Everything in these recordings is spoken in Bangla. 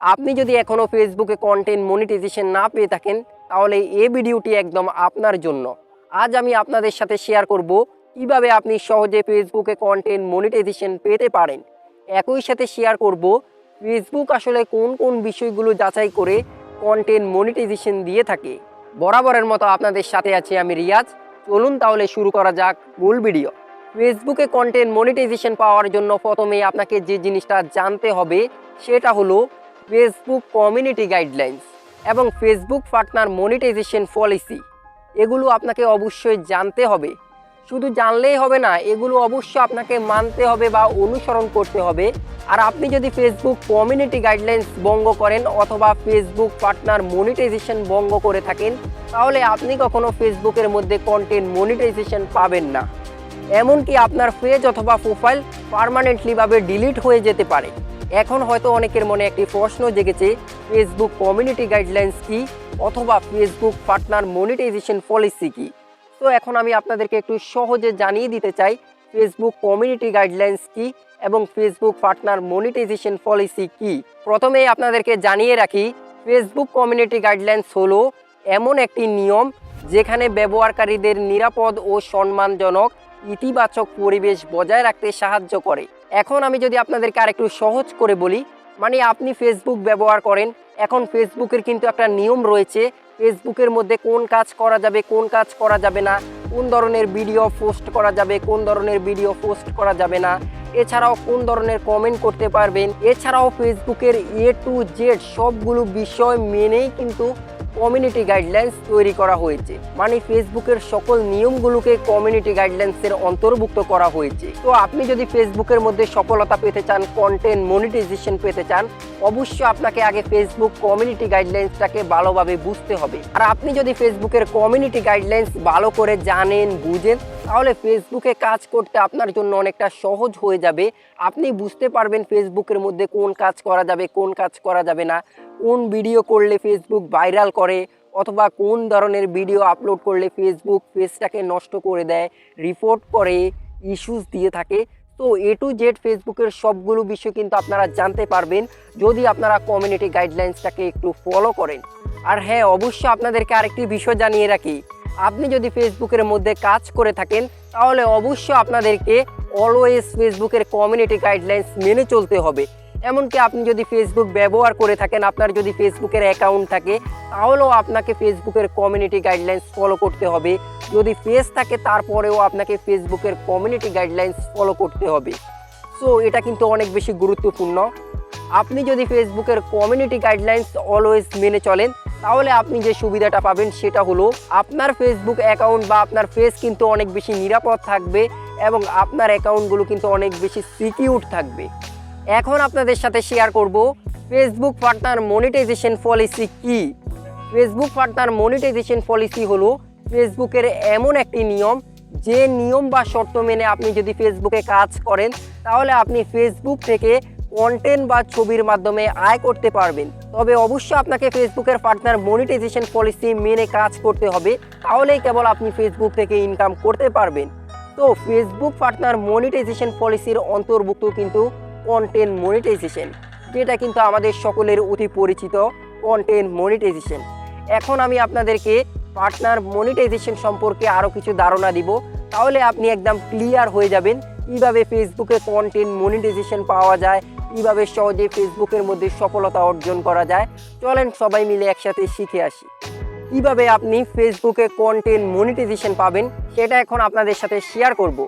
আপনি যদি এখনও ফেসবুকে কন্টেন্ট মনিটাইজেশন না পেয়ে থাকেন, তাহলে এই ভিডিওটি একদম আপনার জন্য। আজ আমি আপনাদের সাথে শেয়ার করব কীভাবে আপনি সহজে ফেসবুকে কন্টেন্ট মনিটাইজেশন পেতে পারেন। একই সাথে শেয়ার করব ফেসবুক আসলে কোন কোন বিষয়গুলো যাচাই করে কন্টেন্ট মনিটাইজেশন দিয়ে থাকে। বরাবরের মতো আপনাদের সাথে আছি আমি রিয়াজ। চলুন তাহলে শুরু করা যাক মূল ভিডিও। ফেসবুকে কন্টেন্ট মনিটাইজেশন পাওয়ার জন্য প্রথমে আপনাকে যে জিনিসটা জানতে হবে, সেটা হলো ফেসবুক কমিউনিটি গাইডলাইন্স এবং ফেসবুক পার্টনার মনিটাইজেশন পলিসি এগুলো আপনাকে অবশ্যই জানতে হবে। শুধু জানলেই হবে না, এগুলো অবশ্যই আপনাকে মানতে হবে বা অনুসরণ করতে হবে। আর আপনি যদি ফেসবুক কমিউনিটি গাইডলাইন্স ভঙ্গ করেন অথবা ফেসবুক পার্টনার মনিটাইজেশন ভঙ্গ করে থাকেন, তাহলে আপনি কখনো ফেসবুকের মধ্যে কন্টেন্ট মনিটাইজেশন পাবেন না। এমনকি আপনার পেজ অথবা প্রোফাইল পারমানেন্টলিভাবে ডিলিট হয়ে যেতে পারে। এখন হয়তো অনেকের মনে একটি প্রশ্ন জেগেছে ফেসবুক কমিউনিটি গাইডলাইন্স কি অথবা ফেসবুক পার্টনার মনিটাইজেশন পলিসি কি? তো এখন আমি আপনাদেরকে একটু সহজে জানিয়ে দিতে চাই ফেসবুক কমিউনিটি গাইডলাইন্স কি এবং ফেসবুক পার্টনার মনিটাইজেশন পলিসি কি? প্রথমে আপনাদেরকে জানিয়ে রাখি ফেসবুক কমিউনিটি গাইডলাইন্স হলো এমন একটি নিয়ম যেখানে ব্যবহারকারীদের নিরাপদ ও সম্মানজনক ইতিবাচক পরিবেশ বজায় রাখতে সাহায্য করে। এখন আমি যদি আপনাদেরকে আরেকটু সহজ করে বলি মানে আপনি ফেসবুক ব্যবহার করেন, এখন ফেসবুকের কিন্তু একটা নিয়ম রয়েছে ফেসবুকের মধ্যে কোন কাজ করা যাবে, কোন কাজ করা যাবে না, কোন ধরনের ভিডিও পোস্ট করা যাবে, কোন ধরনের ভিডিও পোস্ট করা যাবে না, এছাড়াও কোন ধরনের কমেন্ট করতে পারবেন, এছাড়াও ফেসবুকের এ টু জেড সবগুলো বিষয় মেনেই কিন্তু কমিউনিটি গাইডলাইন্স তৈরি করা হয়েছে। মানে ফেসবুকের সকল নিয়মগুলোকে কমিউনিটি গাইডলাইন্সের অন্তর্ভুক্ত করা হয়েছে। তো আপনি যদি ফেসবুকের মধ্যে সফলতা পেতে চান কন্টেন্ট মনিটাইজেশন পেতে চান, অবশ্যই আপনাকে আগে ফেসবুক কমিউনিটি গাইডলাইন্সটাকে ভালোভাবে বুঝতে হবে। আর আপনি যদি ফেসবুকের কমিউনিটি গাইডলাইন্স ভালো করে জানেন, বুঝেন, তাহলে ফেসবুকে কাজ করতে আপনার জন্য অনেকটা সহজ হয়ে যাবে। আপনি বুঝতে পারবেন ফেসবুকের মধ্যে কোন কাজ করা যাবে, কোন কাজ করা যাবে না। কোন ভিডিও করলে ফেসবুক ভাইরাল করে, অথবা কোন ধরনের ভিডিও আপলোড করলে ফেসবুক পেজটাকে নষ্ট করে দেয় রিপোর্ট করে ইস্যুস দিয়ে থাকে। তো এ টু জেড ফেসবুকের সবগুলো বিষয় কিন্তু আপনারা জানতে পারবেন, যদি আপনারা কমিউনিটি গাইডলাইন্সটাকে একটু ফলো করেন। আর হ্যাঁ অবশ্যই আপনাদেরকে আরেকটি বিষয় জানিয়ে রাখি। আপনি যদি ফেসবুকের মধ্যে কাজ করে থাকেন, তাহলে অবশ্যই আপনাদেরকে অলওয়েজ ফেসবুকের কমিউনিটি গাইডলাইন্স মেনে চলতে হবে। এমনকি আপনি যদি ফেসবুক ব্যবহার করে থাকেন, আপনার যদি ফেসবুকের অ্যাকাউন্ট থাকে, তাহলেও আপনাকে ফেসবুকের কমিউনিটি গাইডলাইন্স ফলো করতে হবে। যদি পেজ থাকে, তারপরেও আপনাকে ফেসবুকের কমিউনিটি গাইডলাইন্স ফলো করতে হবে। সো এটা কিন্তু অনেক বেশি গুরুত্বপূর্ণ। আপনি যদি ফেসবুকের কমিউনিটি গাইডলাইন্স অলওয়েজ মেনে চলেন, তাহলে আপনি যে সুবিধাটা পাবেন সেটা হলো, আপনার ফেসবুক অ্যাকাউন্ট বা আপনার ফেস কিন্তু অনেক বেশি নিরাপদ থাকবে এবং আপনার অ্যাকাউন্টগুলো কিন্তু অনেক বেশি সিকিউর থাকবে। এখন আপনাদের সাথে শেয়ার করব ফেসবুক পার্টনার মনিটাইজেশন পলিসি কি? ফেসবুক পার্টনার মনিটাইজেশন পলিসি হলো ফেসবুকের এমন একটি নিয়ম, যে নিয়ম বা শর্ত মেনে আপনি যদি ফেসবুকে কাজ করেন, তাহলে আপনি ফেসবুক থেকে কন্টেন্ট বা ছবির মাধ্যমে আয় করতে পারবেন। তবে অবশ্যই আপনাকে ফেসবুকের পার্টনার মনিটাইজেশন পলিসি মেনে কাজ করতে হবে, তাহলেই কেবল আপনি ফেসবুক থেকে ইনকাম করতে পারবেন। তো ফেসবুক পার্টনার মনিটাইজেশন পলিসির অন্তর্ভুক্ত কিন্তু কন্টেন্ট মনিটাইজেশন যেটা কিন্তু আমাদের সকলের অতি পরিচিত কন্টেন্ট মনিটাইজেশন এখন আমি আপনাদেরকে পার্টনার মনিটাইজেশন সম্পর্কে আরও কিছু ধারণা দিব। তাহলে আপনি একদম ক্লিয়ার হয়ে যাবেন কীভাবে ফেসবুকে কন্টেন্ট মনিটাইজেশন পাওয়া যায়, কীভাবে সহজে ফেসবুকের মধ্যে সফলতা অর্জন করা যায়। চলেন সবাই মিলে একসাথে শিখে আসি। কীভাবে আপনি ফেসবুকে কন্টেন্ট মনিটাইজেশন পাবেন, সেটা এখন আপনাদের সাথে শেয়ার করব।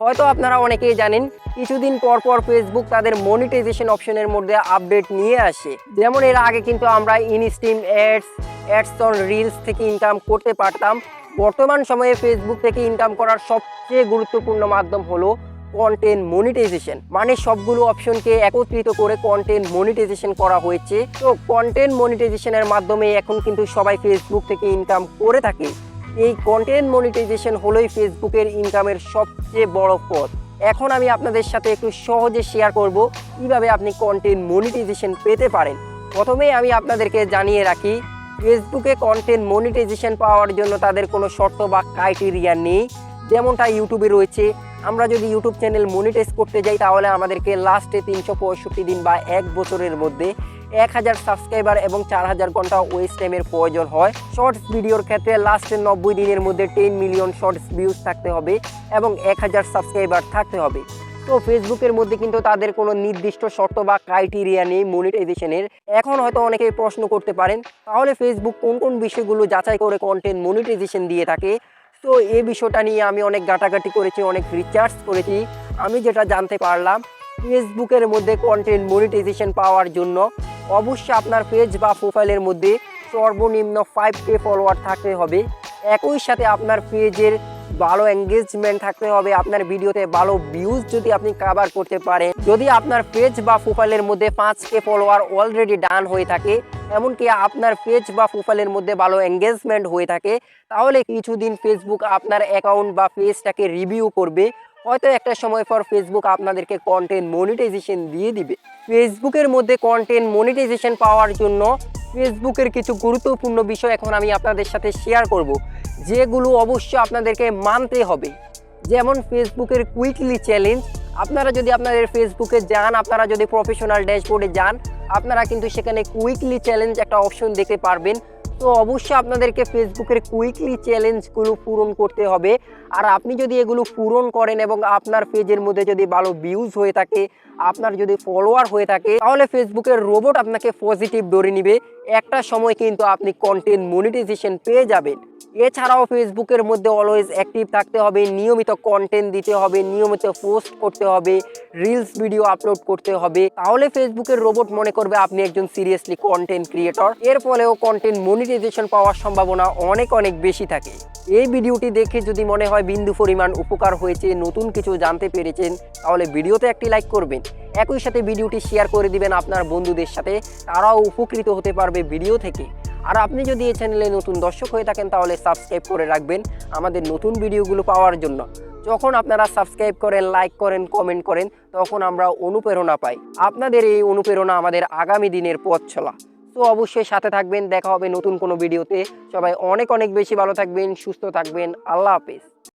হয়তো আপনারা অনেকেই জানেন, কিছুদিন পর পর ফেসবুক তাদের মনিটাইজেশন অপশনের মধ্যে আপডেট নিয়ে আসে। যেমন এর আগে কিন্তু আমরা instream ads ads on reels থেকে ইনকাম করতে পারতাম। বর্তমান সময়ে ফেসবুক থেকে ইনকাম করার সবচেয়ে গুরুত্বপূর্ণ মাধ্যম হলো কন্টেন্ট মনিটাইজেশন মানে সবগুলো অপশনকে একত্রিত করে কন্টেন্ট মনিটাইজেশন করা হয়েছে। তো কন্টেন্ট মনিটাইজেশনের মাধ্যমে এখন কিন্তু সবাই ফেসবুক থেকে ইনকাম করে থাকে। এই কন্টেন্ট মনিটাইজেশন হলোই ফেসবুকের ইনকামের সবচেয়ে বড় পথ। এখন আমি আপনাদের সাথে একটু সহজে শেয়ার করব কীভাবে আপনি কন্টেন্ট মনিটাইজেশন পেতে পারেন। প্রথমেই আমি আপনাদেরকে জানিয়ে রাখি ফেসবুকে কন্টেন্ট মনিটাইজেশন পাওয়ার জন্য তাদের কোনো শর্ত বা ক্রাইটেরিয়া নেই। যেমনটা ইউটিউবে রয়েছে, আমরা যদি ইউটিউব চ্যানেল মনিটাইজ করতে যাই তাহলে আমাদেরকে লাস্টে তিনশো পঁয়ষট্টি দিন বা এক বছরের মধ্যে এক হাজার সাবস্ক্রাইবার এবং চার হাজার ঘণ্টা ওয়েস্ট টাইমের প্রয়োজন হয়। শর্টস ভিডিওর ক্ষেত্রে লাস্টের নব্বই দিনের মধ্যে টেন মিলিয়ন শর্টস ভিউজ থাকতে হবে এবং এক হাজার সাবস্ক্রাইবার থাকতে হবে। তো ফেসবুকের মধ্যে কিন্তু তাদের কোনো নির্দিষ্ট শর্ত বা ক্রাইটেরিয়া নেই মনিটাইজেশনের এখন হয়তো অনেকে প্রশ্ন করতে পারেন, তাহলে ফেসবুক কোন কোন বিষয়গুলো যাচাই করে কন্টেন্ট মনিটাইজেশন দিয়ে থাকে? তো এই বিষয়টা নিয়ে আমি অনেক ঘাটাঘাটি করেছি, অনেক রিচার্জ করেছি। আমি যেটা জানতে পারলাম ফেসবুকের মধ্যে কন্টেন্ট মনিটাইজেশন পাওয়ার জন্য অবশ্যই আপনার পেজ বা প্রোফাইলের মধ্যে সর্বনিম্ন ফাইভ কে ফলোয়ার থাকতে হবে। একই সাথে আপনার পেজের ভালো এঙ্গেজমেন্ট থাকতে হবে, আপনার ভিডিওতে ভালো ভিউজ যদি আপনি কাভার করতে পারেন। যদি আপনার পেজ বা প্রোফাইলের মধ্যে পাঁচ কে ফলোয়ার অলরেডি ডান হয়ে থাকে, এমনকি আপনার পেজ বা প্রোফাইলের মধ্যে ভালো এঙ্গেজমেন্ট হয়ে থাকে, তাহলে কিছুদিন ফেসবুক আপনার অ্যাকাউন্ট বা পেজটাকে রিভিউ করবে। হয়তো একটা সময় পর ফেসবুক আপনাদেরকে কন্টেন্ট মনিটাইজেশন দিয়ে দিবে। ফেসবুকের মধ্যে কন্টেন্ট মনিটাইজেশন পাওয়ার জন্য ফেসবুকের কিছু গুরুত্বপূর্ণ বিষয় এখন আমি আপনাদের সাথে শেয়ার করব, যেগুলো অবশ্যই আপনাদেরকে মানতে হবে। যেমন ফেসবুকের কুইকলি চ্যালেঞ্জ আপনারা যদি আপনাদের ফেসবুকে যান, আপনারা যদি প্রফেশনাল ড্যাশবোর্ডে যান, আপনারা কিন্তু সেখানে কুইকলি চ্যালেঞ্জ একটা অপশন দেখতে পারবেন। তো অবশ্যই আপনাদেরকে ফেসবুকের কুইকলি চ্যালেঞ্জগুলো পূরণ করতে হবে। আর আপনি যদি এগুলো পূরণ করেন এবং আপনার পেজের মধ্যে যদি ভালো ভিউজ হয়ে থাকে, আপনার যদি ফলোয়ার হয়ে থাকে, তাহলে ফেসবুকের রোবট আপনাকে পজিটিভ ধরে নিবে। একটা সময় কিন্তু আপনি কন্টেন্ট মনিটাইজেশন পেয়ে যাবেন। এছাড়াও ফেসবুকের মধ্যে অলওয়েজ অ্যাক্টিভ থাকতে হবে, নিয়মিত কন্টেন্ট দিতে হবে, নিয়মিত পোস্ট করতে হবে রিলস ভিডিও আপলোড করতে হবে। তাহলে ফেসবুকের রোবট মনে করবে আপনি একজন সিরিয়াসলি কন্টেন্ট ক্রিয়েটর এর ফলেও কন্টেন্ট মনিটাইজেশন পাওয়ার সম্ভাবনা অনেক অনেক বেশি থাকে। এই ভিডিওটি দেখে যদি মনে হয় বিন্দু পরিমাণ উপকার হয়েছে, নতুন কিছু জানতে পেরেছেন, তাহলে ভিডিওতে একটি লাইক করবেন। একই সাথে ভিডিওটি শেয়ার করে দিবেন আপনার বন্ধুদের সাথে। তারাও উপকৃত হতে পারবে ভিডিও থেকে। আর আপনি যদি এই চ্যানেলে নতুন দর্শক হয়ে থাকেন, তাহলে সাবস্ক্রাইব করে রাখবেন আমাদের নতুন ভিডিওগুলো পাওয়ার জন্য। যখন আপনারা সাবস্ক্রাইব করেন লাইক করেন কমেন্ট করেন, তখন আমরা অনুপ্রেরণা পাই। আপনাদের এই অনুপ্রেরণা আমাদের আগামী দিনের পথ চলা। তো অবশ্যই সাথে থাকবেন, দেখা হবে নতুন কোনো ভিডিওতে। সবাই অনেক অনেক বেশি ভালো থাকবেন, সুস্থ থাকবেন। আল্লাহ হাফেজ।